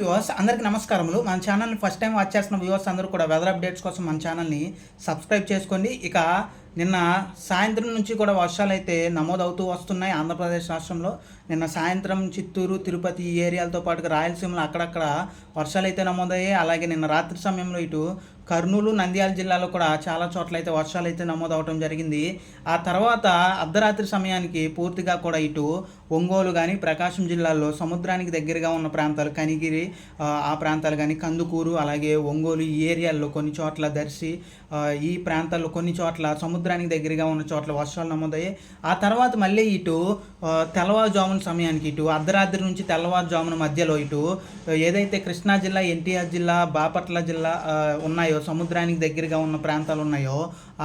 Viewers అందరికీ నమస్కారములు. మన ఛానల్ని ఫస్ట్ టైం వాచ్ చేస్తున్న వ్యూవర్స్ అందరూ కూడా వెదర్ అప్డేట్స్ కోసం మన ఛానల్ని సబ్స్క్రైబ్ చేసుకోండి. ఇక నిన్న సాయంత్రం నుంచి కూడా వర్షాలు అయితే నమోదవుతూ వస్తున్నాయి ఆంధ్రప్రదేశ్ రాష్ట్రంలో. నిన్న సాయంత్రం చిత్తూరు తిరుపతి ఈ ఏరియాలతో పాటుగా రాయలసీమలో అక్కడక్కడ వర్షాలు అయితే నమోదయ్యాయి. అలాగే నిన్న రాత్రి సమయంలో ఇటు కర్నూలు నంద్యాల జిల్లాలో కూడా చాలా చోట్ల అయితే వర్షాలు అయితే నమోదవడం జరిగింది. ఆ తర్వాత అర్ధరాత్రి సమయానికి పూర్తిగా కూడా ఇటు ఒంగోలు కానీ ప్రకాశం జిల్లాల్లో సముద్రానికి దగ్గరగా ఉన్న ప్రాంతాలు కనిగిరి ఆ, ప్రాంతాలు కానీ కందుకూరు అలాగే ఒంగోలు ఈ ఏరియాల్లో కొన్ని చోట్ల దర్శి ఈ ప్రాంతాల్లో కొన్ని చోట్ల సముద్ర సముద్రానికి దగ్గరగా ఉన్న చోట్ల వర్షాలు నమోదయ్యాయి. ఆ తర్వాత మళ్ళీ ఇటు తెల్లవారుజామున సమయానికి ఇటు అర్ధరాత్రి నుంచి తెల్లవారుజామున మధ్యలో ఇటు ఏదైతే కృష్ణా జిల్లా ఎన్టీఆర్ జిల్లా బాపట్ల జిల్లా ఉన్నాయో సముద్రానికి దగ్గరగా ఉన్న ప్రాంతాలు ఉన్నాయో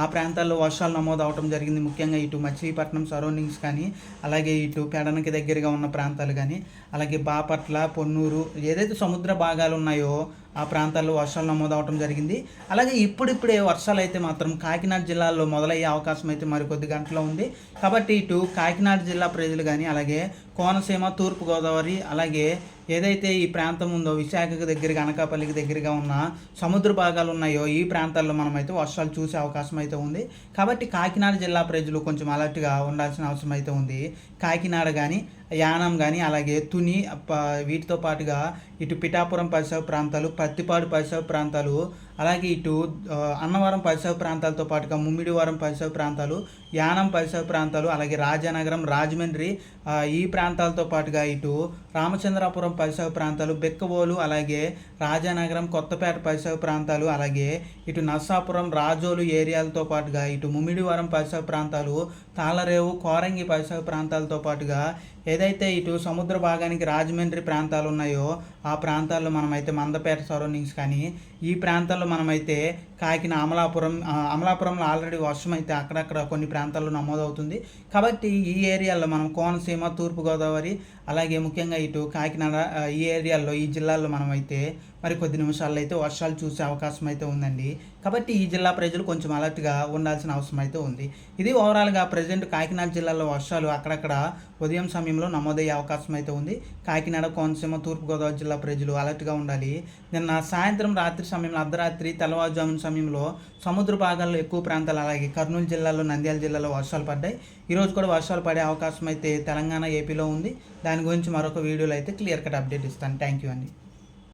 ఆ ప్రాంతాల్లో వర్షాలు నమోదు అవటం జరిగింది. ముఖ్యంగా ఇటు మచిలీపట్నం సరౌండింగ్స్ కానీ అలాగే ఇటు పెడనకి దగ్గరగా ఉన్న ప్రాంతాలు కానీ అలాగే బాపట్ల పొన్నూరు ఏదైతే సముద్ర భాగాలు ఉన్నాయో ఆ ప్రాంతాల్లో వర్షాలు నమోదవటం జరిగింది. అలాగే ఇప్పుడిప్పుడే వర్షాలు అయితే మాత్రం కాకినాడ జిల్లాలో మొదలయ్యే అవకాశం అయితే మరికొద్ది గంటలో ఉంది. కాబట్టి ఇటు కాకినాడ జిల్లా ప్రజలు కానీ అలాగే కోనసీమ తూర్పుగోదావరి అలాగే ఏదైతే ఈ ప్రాంతం ఉందో విశాఖకు దగ్గరగా అనకాపల్లికి దగ్గరగా ఉన్న సముద్ర భాగాలు ఉన్నాయో ఈ ప్రాంతాల్లో మనమైతే వర్షాలు చూసే అవకాశం అయితే ఉంది. కాబట్టి కాకినాడ జిల్లా ప్రజలు కొంచెం అలర్ట్గా ఉండాల్సిన అవసరం అయితే ఉంది. కాకినాడ కానీ యానం కానీ అలాగే తుని వీటితో పాటుగా ఇటు పిఠాపురం పరిసర ప్రాంతాలు పత్తిపాడు పరిసర ప్రాంతాలు అలాగే ఇటు అన్నవరం పరిసర ప్రాంతాలతో పాటుగా ముమ్మిడివరం పరిసర ప్రాంతాలు యానం పరిసర ప్రాంతాలు అలాగే రాజానగరం రాజమండ్రి ఈ ప్రాంతాలతో పాటుగా ఇటు రామచంద్రాపురం పరిసర ప్రాంతాలు బెక్కబోలు అలాగే రాజానగరం కొత్తపేట పరిసర ప్రాంతాలు అలాగే ఇటు నర్సాపురం రాజోలు ఏరియాలతో పాటుగా ఇటు ముమ్మిడివరం పరిసర ప్రాంతాలు తాళరేవు కోరంగి పరిసర ప్రాంతాలతో పాటుగా ఏదైతే ఇటు సముద్ర భాగానికి రాజమండ్రి ప్రాంతాలు ఉన్నాయో ఆ ప్రాంతాల్లో మనమైతే మందపేట సరౌండింగ్స్ కానీ ఈ ప్రాంతాల్లో మనమైతే కాకిన అమలాపురం అమలాపురంలో ఆల్రెడీ వర్షం అయితే అక్కడక్కడ కొన్ని ప్రాంతాల్లో నమోదవుతుంది. కాబట్టి ఈ ఏరియాలో మనం కోనసీమ తూర్పుగోదావరి అలాగే ముఖ్యంగా ఇటు కాకినాడ ఈ ఏరియాల్లో ఈ జిల్లాల్లో మనమైతే మరి కొద్ది నిమిషాల్లో అయితే వర్షాలు చూసే అవకాశం అయితే ఉందండి. కాబట్టి ఈ జిల్లా ప్రజలు కొంచెం అలర్ట్గా ఉండాల్సిన అవసరం అయితే ఉంది. ఇది ఓవరాల్గా ప్రజెంట్ కాకినాడ జిల్లాలో వర్షాలు అక్కడక్కడ ఉదయం సమయంలో నమోదయ్యే అవకాశం అయితే ఉంది. కాకినాడ కోనసీమ తూర్పుగోదావరి జిల్లా ప్రజలు అలర్ట్గా ఉండాలి. నిన్న సాయంత్రం రాత్రి సమయంలో అర్ధరాత్రి తెల్లవారుజామున సమయంలో సముద్ర భాగాల్లో ఎక్కువ ప్రాంతాలు అలాగే కర్నూలు జిల్లాలో నంద్యాల జిల్లాలో వర్షాలు పడ్డాయి. ఈరోజు కూడా వర్షాలు పడే అవకాశం అయితే తెలంగాణ ఏపీలో ఉంది. దాని గురించి మరొక వీడియోలో అయితే క్లియర్ కట్ అప్డేట్ ఇస్తాను. థ్యాంక్ యూ అండి.